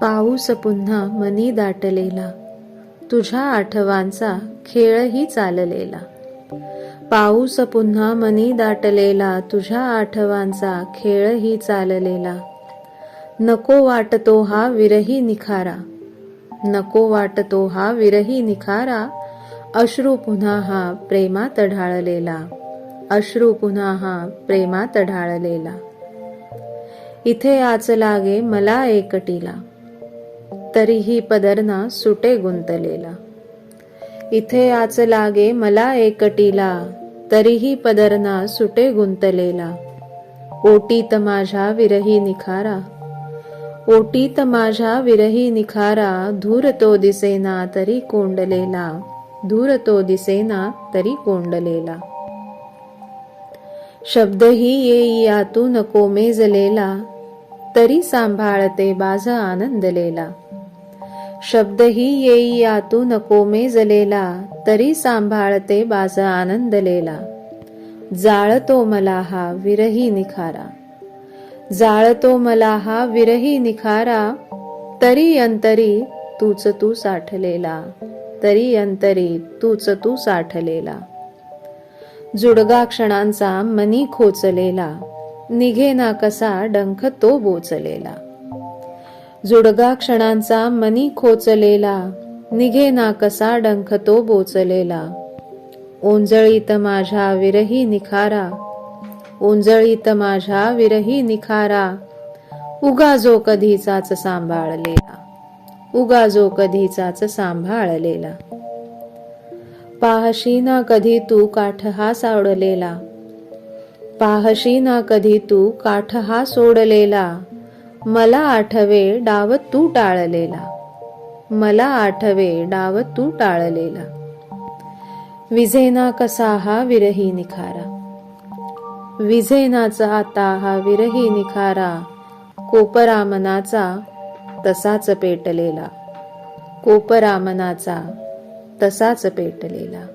पाऊस पुन्हा मनी दाटलेला. तुझ्या आठवांचा खेळही चाललेला. पाऊस पुन्हा मनी दाटलेला तुझ्या आठवांचा खेळही चाललेला. नको वाटतो हा विरही निखारा. नको वाटतो हा विरही निखारा. अश्रू पुन्हा हा प्रेमात ढाळलेला. अश्रू पुन्हा हा प्रेमात ढाळलेला. इथे आच लागे मला एकटीला. तरीही पदरना सुटे गुंतलेला. इथे याच लागे मला एकटीला तरीही पदरना सुटे गुंतलेला. ओटीत माझ्या विरही निखारा ओटीत माझ्या विरही निखारा धूर तो दिसेना तरी कोंडलेला धूर तो दिसेना तरी कोंडलेला. शब्दही येई यातू नको मेजलेला तरी सांभाळते बाज आनंदलेला. शब्दही येई यातू नको मेजलेला तरी सांभाळते बाज आनंदलेला. जाळतो मला हा विरही निखारा जाळतो मला हा विरही निखारा तरी अंतरी तूच तू साठलेला तरी अंतरी तूच तू साठलेला. जुडगा क्षणांचा मनी खोचलेला. निघेना कसा डंख तो बोचलेला. जुडगा क्षणांचा मनी खोचलेला. निघेना कसा डंख तो बोचलेला. ओंजळीत माझ्या विरही निखारा. ओंजळीत माझ्या विरही निखारा. उगा जो कधीचाच सांभाळलेला. उगा जो कधीचाच सांभाळलेला. पाहशी ना कधी तू काठ हा सावडलेला. पाहशी ना कधी तू काठ हा सोडलेला. मला आठवे डाव तू टाळलेला. मला आठवे डाव तू टाळलेला. विझेना कसा हा विरही निखारा. विझेनाचा आता हा विरही निखारा. कोपरामनाचा तसाच पेटलेला. कोपरामनाचा तसाच पेटलेला.